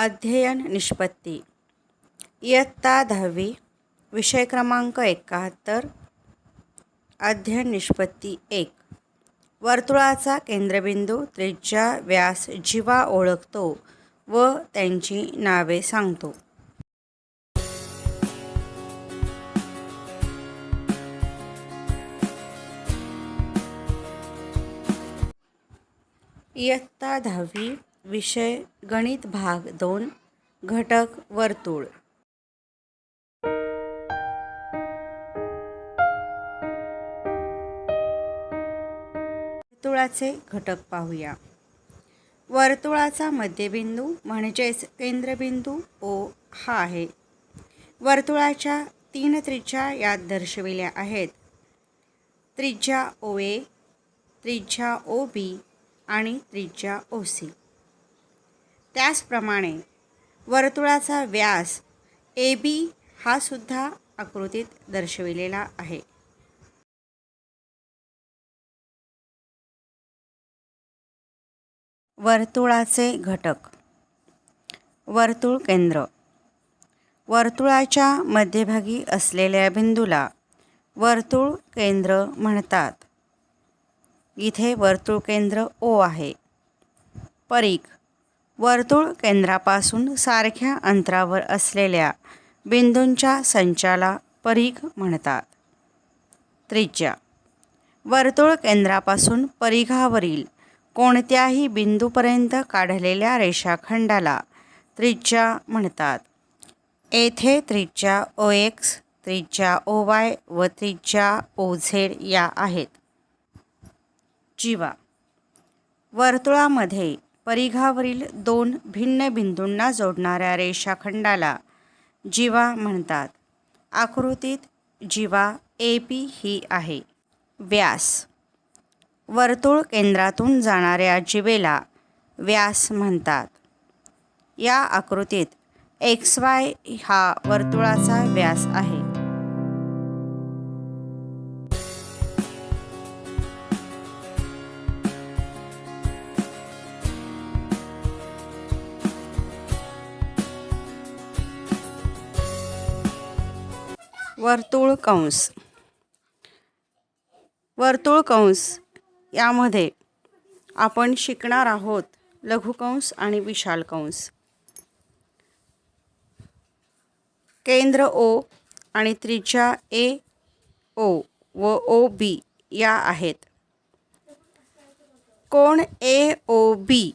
अध्ययन निष्पत्ती. इयत्ता दहावी विषय क्रमांक एकाहत्तर. अध्ययन निष्पत्ती एक. वर्तुळाचा केंद्रबिंदू त्रिज्या व्यास जीवा ओळखतो व त्यांची नावे सांगतो. इयत्ता दहावी विषय गणित भाग दोन घटक वर्तुळ. वर्तुळाचे घटक पाहूया. वर्तुळाचा मध्यबिंदू म्हणजेच केंद्रबिंदू ओ हा आहे. वर्तुळाच्या तीन त्रिज्या यात दर्शविल्या आहेत. त्रिज्या ओ ए त्रिज्या ओ बी आणि त्रिज्या ओ सी. त्याचप्रमाणे वर्तुळाचा व्यास ए बी हा सुद्धा आकृतीत दर्शविलेला आहे. वर्तुळाचे घटक. वर्तुळ केंद्र. वर्तुळाच्या मध्यभागी असलेल्या बिंदूला वर्तुळ केंद्र म्हणतात. इथे वर्तुळ केंद्र ओ आहे. परीख वर्तुळ केंद्रापासून सारख्या अंतरावर असलेल्या बिंदूंच्या संचाला परीघ म्हणतात. त्रिज्या. वर्तुळ केंद्रापासून परिघावरील कोणत्याही बिंदूपर्यंत काढलेल्या रेषाखंडाला त्रिज्या म्हणतात. येथे त्रिज्या ओ एक्स त्रिज्या ओ वाय व त्रिज्या ओ झेड या आहेत. जीवा. वर्तुळामध्ये परिघावरील दोन भिन्न बिंदूंना जोडणाऱ्या रेषाखंडाला जीवा म्हणतात. आकृतीत जीवा ए पी ही आहे. व्यास. वर्तुळ केंद्रातून जाणाऱ्या जीवेला व्यास म्हणतात. या आकृतीत एक्स वाय हा वर्तुळाचा व्यास आहे. वर्तुळ कंस. वर्तुळ कंस यामध्ये आपण शिकणार आहोत लघुकंस आणि विशाल कंस. केंद्र ओ आणि त्रिज्या ए ओ व ओ बी या आहेत. कोण ए ओ बी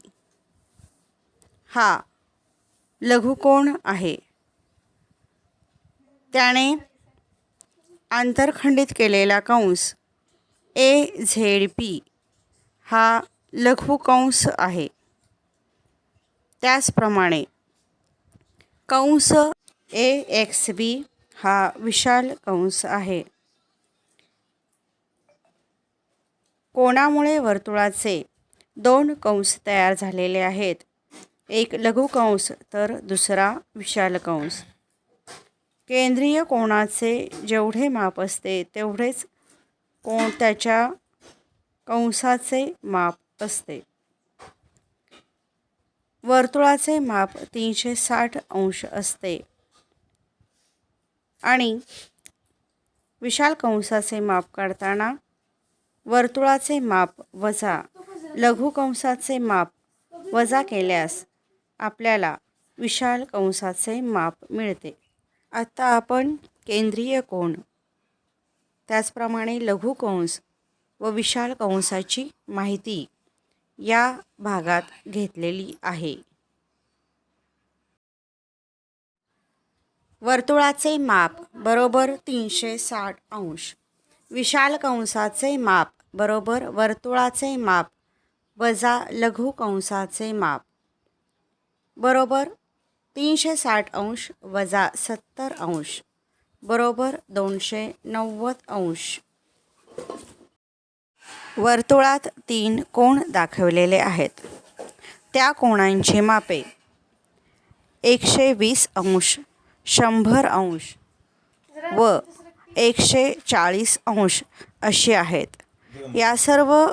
हा लघुकोण आहे. त्याने आंतरखंडित केलेला कंस ए झेड पी हा लघुकंस आहे. त्याचप्रमाणे कंस ए एक्स बी हा विशाल कंस आहे. कोणामुळे वर्तुळाचे दोन कंस तयार झालेले आहेत? एक लघुकंस तर दुसरा विशाल कंस. केंद्रीय कोणाचे जेवढे माप असते तेवढेच कोण त्याच्या कंसाचे माप असते. वर्तुळाचे माप तीनशे साठ अंश असते. आणि विशाल कंसाचे माप काढताना वर्तुळाचे माप वजा लघुकंसाचे माप वजा केल्यास आपल्याला विशाल कंसाचे माप मिळते. आत्ता आपण केंद्रीय कोण? त्याचप्रमाणे लघुकंस व विशाल कंसाची माहिती या भागात घेतलेली आहे. वर्तुळाचे माप बरोबर तीनशे साठ अंश. विशाल कंसाचे माप बरोबर वर्तुळाचे माप वजा लघु कंसाचे माप बरोबर तीनशे साठ अंश वजा सत्तर अंश. बरोबर दोनशे नव्वद अंश. वर्तुळात तीन कोण दाखवलेले आहेत? त्या कोणांची मापे? एकशे वीस अंश शंभर अंश व एकशे चाळीस अंश अशी आहेत. या सर्व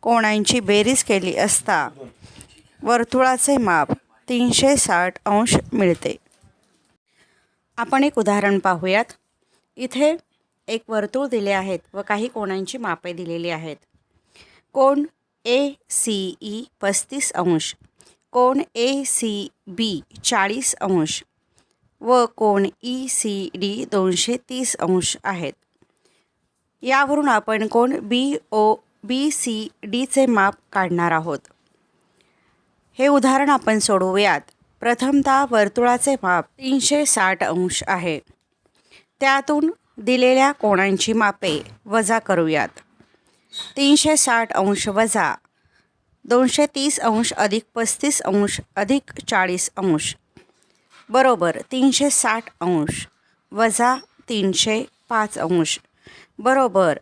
कोणांची बेरीज केली असता वर्तुळाचे माप तीनशे साठ अंश मिळते. आपण एक उदाहरण पाहूयात. इथे एक वर्तुळ दिले आहेत व काही कोणांची मापे दिलेली आहेत. कोण ए सी ई पस्तीस अंश कोण ए सी बी चाळीस अंश व कोण ई सी डी दोनशे तीस अंश आहेत. यावरून आपण कोण बी ओ बी सी डीचे माप काढणार आहोत. हे उदाहरण आपण सोडवूयात. प्रथमतः वर्तुळाचे माप तीनशे साठ अंश आहे. त्यातून दिलेल्या कोणांची मापे वजा करूयात. तीनशे साठ अंश वजा दोनशे तीस अंश अधिक पस्तीस अंश अधिक चाळीस अंश. बरोबर तीनशे साठ अंश वजा तीनशे पाच अंश. बरोबर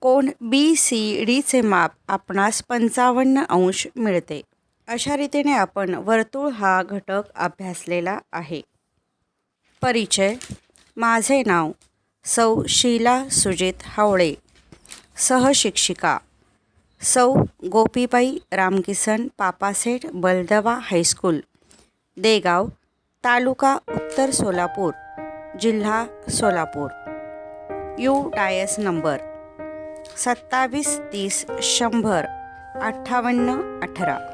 कोण बी सी डीचे माप आपणास पंचावन्न अंश मिळते. अशा रीतीने आपण वर्तुळ हा घटक अभ्यासलेला आहे. परिचय. माझे नाव सौ शीला सुजित हावळे. सहशिक्षिका. सौ गोपीबाई रामकिसन पापासेठ बलदवा हायस्कूल. देगाव तालुका उत्तर सोलापूर जिल्हा सोलापूर. यू डायस नंबर सत्तावीस तीस शंभर अठ्ठावन्न अठरा.